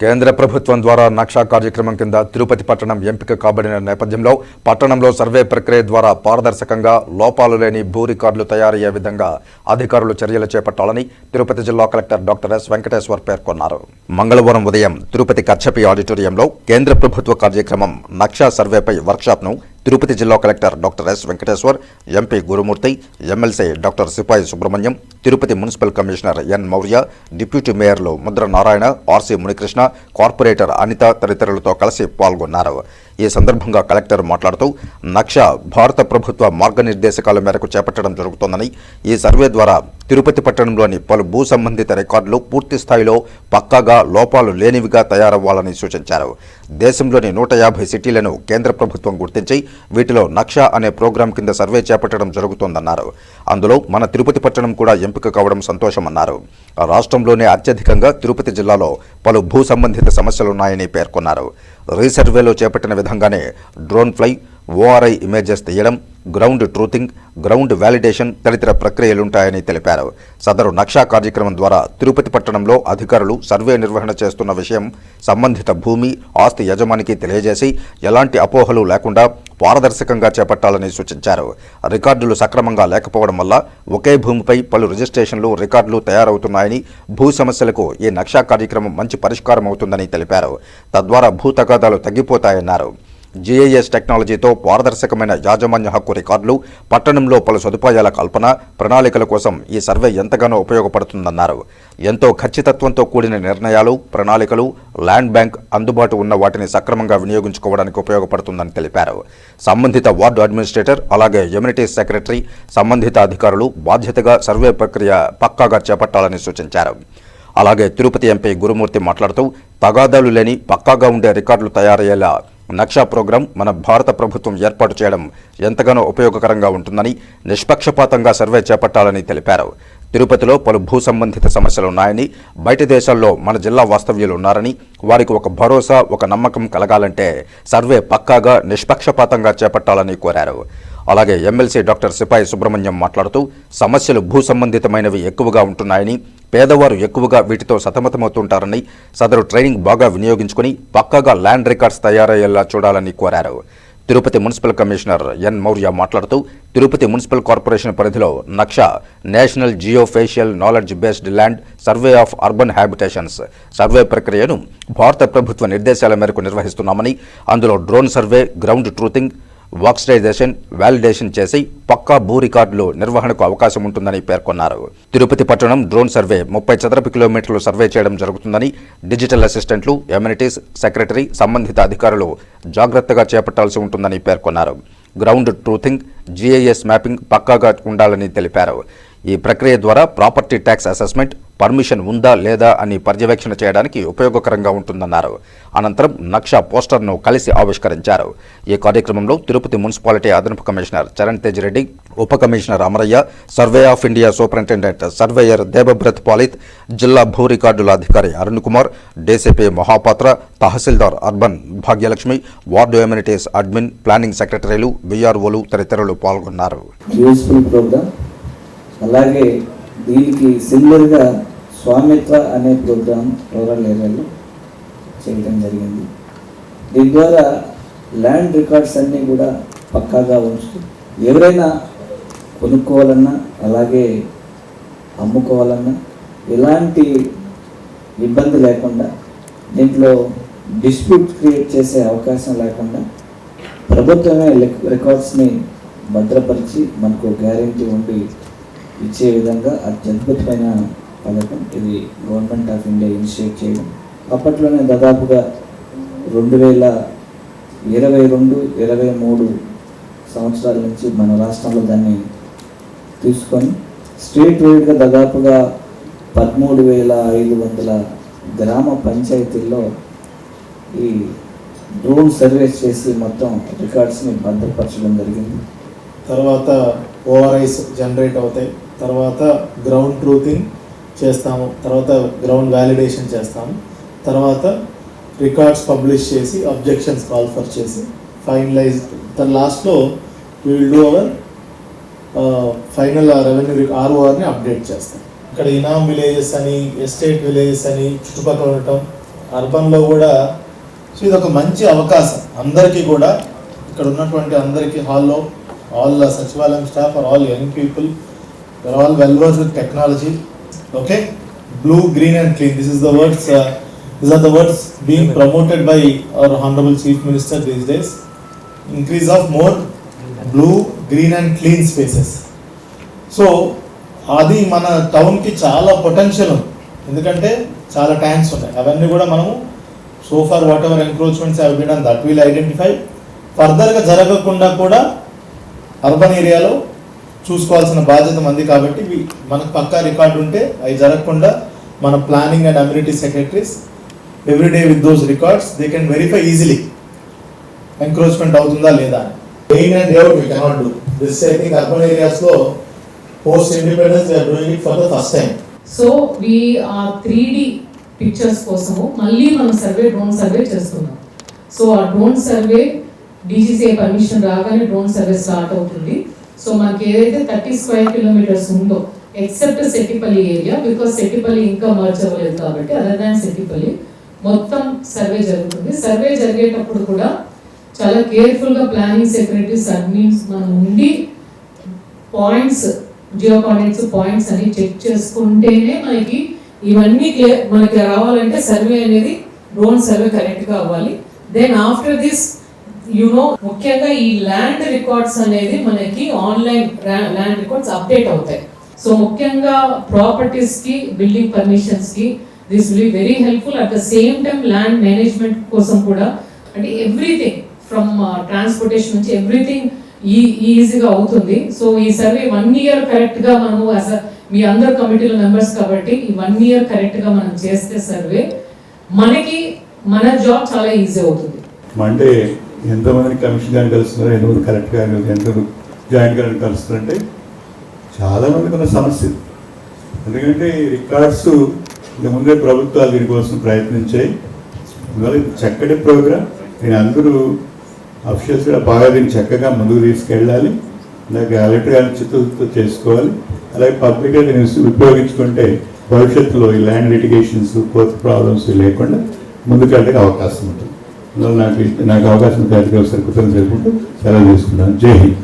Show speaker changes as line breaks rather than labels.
కేంద్ర ప్రభుత్వం ద్వారా నక్షా కార్యక్రమం కింద తిరుపతి పట్టణం ఎంపిక కాబడిన నేపథ్యంలో పట్టణంలో సర్వే ప్రక్రియ ద్వారా పారదర్శకంగా లోపాలు లేని భూ రికార్డులు తయారయ్యే విధంగా అధికారులు చర్యలు చేపట్టాలని తిరుపతి జిల్లా కలెక్టర్ డాక్టర్ ఎస్ వెంకటేశ్వర్ పేర్కొన్నారు. మంగళవారం ఉదయం తిరుపతి కచ్చపి ఆడిటోరియంలో కేంద్ర ప్రభుత్వ కార్యక్రమం నక్షా సర్వేపై వర్క్షాప్ను తిరుపతి జిల్లా collector doctor S Venkateshwar MP Gurumurthy MLC doctor Sipayi Subrahmanyam Tirupati municipal commissioner N Maurya deputy మేయర్లు Mudra Narayana RC Munikrishna corporator Anitha తదితరులతో కలిసి పాల్గొన్నారు. ఈ సందర్భంగా కలెక్టర్ మాట్లాడుతూ నక్ష భారత ప్రభుత్వ మార్గనిర్దేశకాల మేరకు చేపట్టడం జరుగుతోందని ఈ సర్వే ద్వారా తిరుపతి పట్టణంలోని పలు భూ సంబంధిత రికార్డులు పూర్తి స్థాయిలో పక్కాగా లోపాలు లేనివిగా తయారవ్వాలని సూచించారు. దేశంలోని నూట యాభై సిటీలను కేంద్ర ప్రభుత్వం గుర్తించి వీటిలో నక్ష అనే ప్రోగ్రాం కింద సర్వే చేపట్టడం జరుగుతోందన్నారు. అందులో మన తిరుపతి పట్టణం కూడా ఎంపిక కావడం సంతోషమన్నారు. రాష్ట్రంలోనే అత్యధికంగా తిరుపతి జిల్లాలో పలు భూ సంబంధిత సమస్యలున్నాయని పేర్కొన్నారు. రీసర్వేలో చేపట్టిన విధంగానే డ్రోన్ ఫ్లై ఓఆర్ఐ ఇమేజెస్ తీయడం గ్రౌండ్ ట్రూతింగ్ గ్రౌండ్ వ్యాలిడేషన్ తదితర ప్రక్రియలుంటాయని తెలిపారు. సదరు నక్షా కార్యక్రమం ద్వారా తిరుపతి పట్టణంలో అధికారులు సర్వే నిర్వహణ చేస్తున్న విషయం సంబంధిత భూమి ఆస్తి యజమానికి తెలియజేసి ఎలాంటి అపోహలు లేకుండా పారదర్శకంగా చేపట్టాలని సూచించారు. రికార్డులు సక్రమంగా లేకపోవడం వల్ల ఒకే భూమిపై పలు రిజిస్ట్రేషన్లు రికార్డులు తయారవుతున్నాయని భూ సమస్యలకు ఈ నక్షా కార్యక్రమం మంచి పరిష్కారం అవుతుందని తెలిపారు. తద్వారా భూ తగాదాలు తగ్గిపోతాయన్నారు. జీఐఎస్ టెక్నాలజీతో పారదర్శకమైన యాజమాన్య హక్కు రికార్డులు పట్టణంలో పలు సదుపాయాల కల్పన ప్రణాళికల కోసం ఈ సర్వే ఎంతగానో ఉపయోగపడుతుందన్నారు. ఎంతో ఖచ్చితత్వంతో కూడిన నిర్ణయాలు ప్రణాళికలు ల్యాండ్ బ్యాంక్ అందుబాటు ఉన్న వాటిని సక్రమంగా వినియోగించుకోవడానికి ఉపయోగపడుతుందని తెలిపారు. సంబంధిత వార్డు అడ్మినిస్ట్రేటర్ అలాగే ఎమ్యూనిటీస్ సెక్రటరీ సంబంధిత అధికారులు బాధ్యతగా సర్వే ప్రక్రియ పక్కాగా చేపట్టాలని సూచించారు. అలాగే తిరుపతి ఎంపీ గురుమూర్తి మాట్లాడుతూ తగాదాలు లేని పక్కాగా ఉండే రికార్డులు తయారయ్యేలా నక్షా ప్రోగ్రాం మన భారత ప్రభుత్వం ఏర్పాటు చేయడం ఎంతగానో ఉపయోగకరంగా ఉంటుందని నిష్పక్షపాతంగా సర్వే చేపట్టాలని తెలిపారు. తిరుపతిలో పలు భూ సంబంధిత సమస్యలున్నాయని బయట దేశాల్లో మన జిల్లా వాస్తవ్యులు ఉన్నారని వారికి ఒక భరోసా ఒక నమ్మకం కలగాలంటే సర్వే పక్కాగా నిష్పక్షపాతంగా చేపట్టాలని కోరారు. అలాగే ఎమ్మెల్సీ డాక్టర్ సిపాయి సుబ్రహ్మణ్యం మాట్లాడుతూ సమస్యలు భూ సంబంధితమైనవి ఎక్కువగా ఉంటున్నాయని పేదవారు ఎక్కువగా వీటితో సతమతమవుతుంటారని సదరు ట్రైనింగ్ బాగా వినియోగించుకుని పక్కాగా ల్యాండ్ రికార్డ్స్ తయారయ్యేలా చూడాలని కోరారు. Tirupati municipal commissioner N Maurya మాట్లాడుతూ తిరుపతి మున్సిపల్ కార్పొరేషన్ పరిధిలో Naksha national geospatial knowledge based land survey of urban habitations survey ప్రక్రియను భారత ప్రభుత్వ నిర్దేశాల మేరకు నిర్వహిస్తున్నామని అందులో drone survey ground truthing వాక్స్టైజేషన్ validation చేసి పక్కా భూ రికార్డులు నిర్వహణకు అవకాశం ఉంటుందని పేర్కొన్నారు. తిరుపతి పట్టణం డ్రోన్ సర్వే ముప్పై చదరపు కిలోమీటర్లు సర్వే చేయడం జరుగుతుందని డిజిటల్ అసిస్టెంట్లు ఎమ్యూనిటీస్ సెక్రటరీ సంబంధిత అధికారులు జాగ్రత్తగా చేపట్టాల్సి ఉంటుందని పేర్కొన్నారు. గ్రౌండ్ ట్రూథింగ్ జీఐఎస్ మ్యాపింగ్ పక్కాగా ఉండాలని తెలిపారు. ఈ ప్రక్రియ ద్వారా ప్రాపర్టీ ట్యాక్స్ అసెస్మెంట్ పర్మిషన్ ఉందా లేదా అని పర్యవేక్షణ చేయడానికి ఉపయోగకరంగా ఉంటుందన్నారు. అనంతరం నక్షా పోస్టర్ను కలిసి ఆవిష్కరించారు. ఈ కార్యక్రమంలో తిరుపతి మున్సిపాలిటీ అదనపు కమిషనర్ చరణ్ తేజ్ రెడ్డి ఉప commissioner Amarayya survey of India superintendent surveyor Debabrata Palit జిల్లా భూ రికార్డుల అధికారి Arun Kumar DCP Mahapatra tahsildar urban Bhagyalakshmi ward amenities admin planning సెక్రటరీలు బీఆర్ఓలు తదితరులు పాల్గొన్నారు.
అలాగే దీనికి సిమిలర్గా స్వామిత్వ అనే ప్రోగ్రాం రూరల్ ఏరియాలో చేయడం జరిగింది. దీని ద్వారా ల్యాండ్ రికార్డ్స్ అన్నీ కూడా పక్కాగా ఉంచుతూ ఎవరైనా కొనుక్కోవాలన్నా అలాగే అమ్ముకోవాలన్నా ఎలాంటి ఇబ్బంది లేకుండా దీంట్లో డిస్ప్యూట్ క్రియేట్ చేసే అవకాశం లేకుండా ప్రభుత్వమే లెక్- రికార్డ్స్ని భద్రపరిచి మనకు గ్యారంటీ ఉండి ఇచ్చే విధంగా అత్యద్భుతమైన పథకం ఇది గవర్నమెంట్ ఆఫ్ ఇండియా ఇనిషియేట్ చేయడం. అప్పట్లోనే దాదాపుగా రెండు వేల ఇరవై రెండు ఇరవై మూడు సంవత్సరాల నుంచి మన రాష్ట్రంలో దాన్ని తీసుకొని స్టేట్ వైడ్గా దాదాపుగా పదమూడు వేల ఐదు వందల గ్రామ పంచాయతీల్లో ఈ డ్రోన్ సర్వేస్ చేసి మొత్తం రికార్డ్స్ని భద్రపరచడం జరిగింది.
తర్వాత ఓఆర్ఐస్ జనరేట్ అవుతాయి. తర్వాత గ్రౌండ్ ట్రూతింగ్ చేస్తాము తర్వాత గ్రౌండ్ వ్యాలిడేషన్ చేస్తాము తర్వాత రికార్డ్స్ పబ్లిష్ చేసి అబ్జెక్షన్స్ కాల్ఫర్ చేసి ఫైనలైజ్ దాని లాస్ట్లో will do our final revenue ఆర్ఓఆర్ని update చేస్తాం. ఇక్కడ ఇనామ్ విలేజెస్ అని ఎస్టేట్ విలేజెస్ అని చుట్టుపక్కల ఉండటం అర్బన్లో కూడా సో ఇది ఒక మంచి అవకాశం. అందరికీ కూడా ఇక్కడ ఉన్నటువంటి అందరికీ హాల్లో ఆల్ సచివాలయం staff are all young people there all well versed with technology okay blue green and clean this is the words these are the words being promoted by our honourable chief minister these days increase of more blue green and clean spaces so అది మన టౌన్కి చాలా potential ఉంది ఎందుకంటే చాలా tanks ఉన్నాయి అవన్నీ కూడా మనము so far whatever encroachments have been that will identify ఫర్దర్గా జరగకుండా కూడా అర్బన్ ఏరియాలో చూసుకోవాల్సిన బాధ్యత మంది కాబట్టి మనకు పక్కా రికార్డు ఉంటే అవి జరగకుండా మన planning and amenity secretaries everyday with those records they can verify easily. Encroachment అవుతుందా లేదా main and out we cannot do this I think urban ఏరియాస్లో post independence we are doing it for the first time
so we ఆ three D pictures కోసము మళ్ళీ మనం survey drone survey చేస్తున్నాం. So ఆ drone survey DGCI permission రాగానే drone survey start అవుతుంది. So మనకి ఏదైతే థర్టీ స్క్వేర్ కిలోమీటర్స్ ఉందో except Settipalli area because Settipalli ఇంకా మర్జ్ అవ్వలేదు కాబట్టి అదర్ దాన్ సెట్టిపల్లి మొత్తం సర్వే జరుగుతుంది. సర్వే జరిగేటప్పుడు కూడా చాలా కేర్ఫుల్గా ప్లానింగ్ సెక్రటరీస్ అన్ని మనం ఉండి పాయింట్స్ జియో పాయింట్స్ పాయింట్స్ అని చెక్ చేసుకుంటేనే మనకి ఇవన్నీ మనకి రావాలంటే సర్వే అనేది డ్రోన్ సర్వే కరెక్ట్గా అవ్వాలి. దెన్ ఆఫ్టర్ దిస్ యునో ముఖ్యంగా ఈ ల్యాండ్ రికార్డ్స్ అనేది మనకి ఆన్లైన్ ల్యాండ్ రికార్డ్స్ అప్డేట్ అవుతాయి. సో ముఖ్యంగా ప్రాపర్టీస్కి building పర్మిషన్స్కి this will very helpful at the same time land management కోసం కూడా అంటే ఎవ్రీథింగ్ ఫ్రమ్ ట్రాన్స్పోర్టేషన్ నుంచి ఎవ్రీథింగ్ e-, ఈ ఈజీగా అవుతుంది. సో ఈ సర్వే వన్ ఇయర్ కరెక్ట్గా మనము as మీ అందరు కమిటీలో మెంబర్స్ కాబట్టి ఈ వన్ ఇయర్ కరెక్ట్గా మనం చేస్తే సర్వే మనకి మన జాబ్ చాలా ఈజీ అవుతుంది.
అంటే ఎంతమంది కమిషన్ గారిని కలుస్తున్నారు ఎంతమంది కరెక్ట్ గారిని ఎంతమంది జాయింట్ గారిని కలుస్తున్నారంటే చాలామందికి ఉన్న సమస్య. ఎందుకంటే రికార్డ్స్ ఇంత ముందే ప్రభుత్వాలు దీనికోసం ప్రయత్నించాయి. ఇవాళ చక్కటి ప్రోగ్రామ్ నేను అందరూ అఫీషియల్స్ కూడా బాగా దీన్ని చక్కగా ముందుకు తీసుకెళ్ళాలి. అలాగే కలెక్టర్ గారి చేసుకోవాలి. అలాగే పబ్లిక్ దీన్ని ఉపయోగించుకుంటే భవిష్యత్తులో ఈ ల్యాండ్ లిటిగేషన్స్ కోర్ట్ ప్రాబ్లమ్స్ లేకుండా ముందుకెళ్ళడానికి అవకాశం ఉంటుంది. నాకు నాకు అవకాశం కలిగి ఒకసారి కృతజ్ఞతలు తెలుపుకుంటూ సెలవు తీసుకున్నాను జై హింద్.